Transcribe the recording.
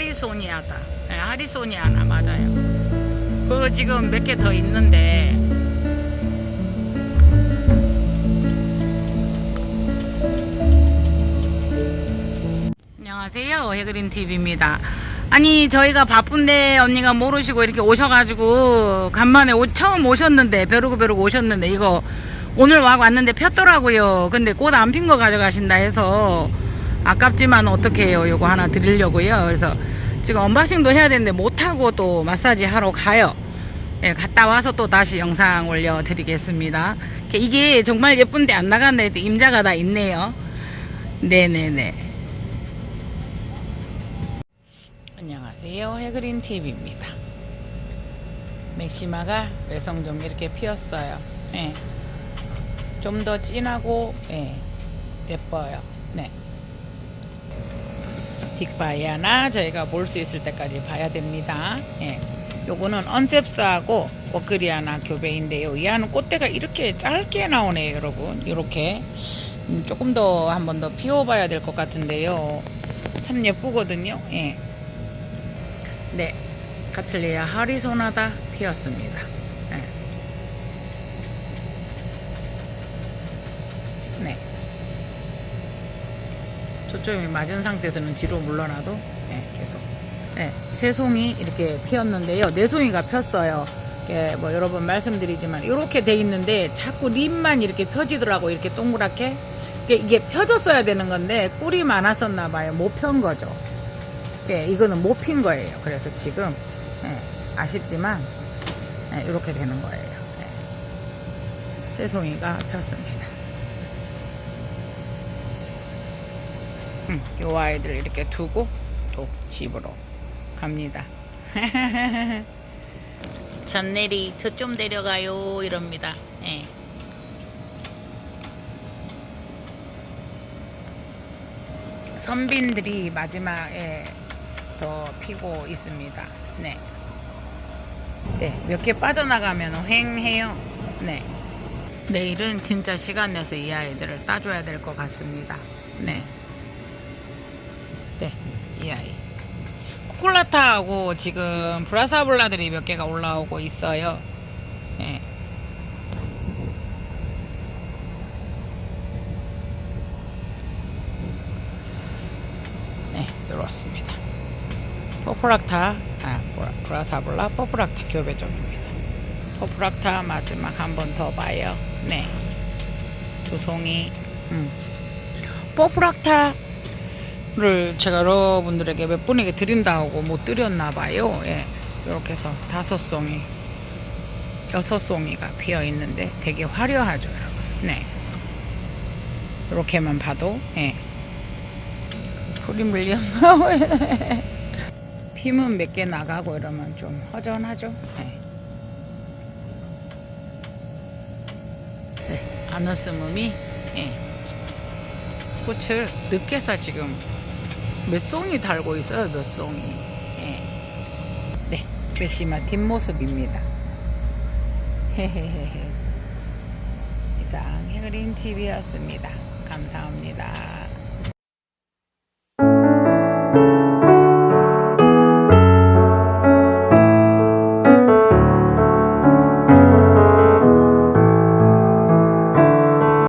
하리소니아다. 네, 하리소니아나 맞아요. 그거 지금 몇 개 더 있는데 안녕하세요. 해그린 TV입니다. 아니 저희가 바쁜데 언니가 모르시고 이렇게 오셔가지고 간만에 오- 처음 오셨는데 벼르고 벼르고 오셨는데 이거 오늘 와 왔는데 폈더라고요. 근데 꽃 안 핀 거 가져가신다 해서 아깝지만 어떻게 해요? 요거 하나 드리려고요. 그래서 지금 언박싱도 해야 되는데 못하고 또 마사지 하러 가요. 예, 갔다 와서 또 다시 영상 올려드리겠습니다. 이게 정말 예쁜데 안 나갔네. 임자가 다 있네요. 네네네. 안녕하세요. 해그린 TV입니다. 맥시마가 외성 좀 이렇게 피었어요. 예. 좀 더 진하고 예. 예뻐요. 네. 빅바이아나 저희가 볼 수 있을 때까지 봐야 됩니다. 예. 요거는 언셉스하고 워크리아나 교배인데요. 이 안은 꽃대가 이렇게 짧게 나오네요, 여러분. 이렇게 음, 조금 더 한 번 더 피워봐야 될 것 같은데요. 참 예쁘거든요. 예. 네, 카틀리아 하리소나다 피었습니다. 네. 네. 초점이 맞은 상태에서는 뒤로 물러나도 네, 계속 네, 세 송이 이렇게 피었는데요. 네 송이가 폈어요. 예, 뭐 여러 번 말씀드리지만 이렇게 돼 있는데 자꾸 립만 이렇게 펴지더라고 이렇게 동그랗게 이게, 펴졌어야 되는 건데 꿀이 많았었나 봐요. 못 편 거죠. 예, 이거는 못 핀 거예요. 그래서 지금 예, 아쉽지만 예, 이렇게 되는 거예요. 예. 새송이가 폈습니다. 음, 요 아이들 이렇게 두고 또 집으로 갑니다. 전내리 저 좀 데려가요 이럽니다. 예. 선빈들이 마지막에 더 피고 있습니다. 네. 네, 몇 개 빠져나가면 횡해요. 네. 내일은 진짜 시간 내서 이 아이들을 따줘야 될 것 같습니다. 네. 네, 이 아이. 코콜라타하고 지금 브라사블라들이 몇 개가 올라오고 있어요. 네. 네, 이렇습니다. 포프락타, 아, 브라사블라 포프락타 교배종입니다. 포프락타 마지막 한 번 더 봐요. 네. 두 송이. 음. 포프락타 를 제가 여러분들에게 몇 분에게 드린다고 못 드렸나 봐요. 예. 이렇게 해서 다섯 송이, 여섯 송이가 피어 있는데 되게 화려하죠, 여러분. 네. 이렇게만 봐도, 예. 물려 나와요. 피면 몇개 나가고 이러면 좀 허전하죠. 네. 네, 아너스mom이 예. 꽃을 늦게서 지금 몇 송이 달고 있어요. 몇 송이. 예. 네, 맥시마 뒷모습입니다. 헤헤헤헤. 이상 해그린 TV였습니다. 감사합니다.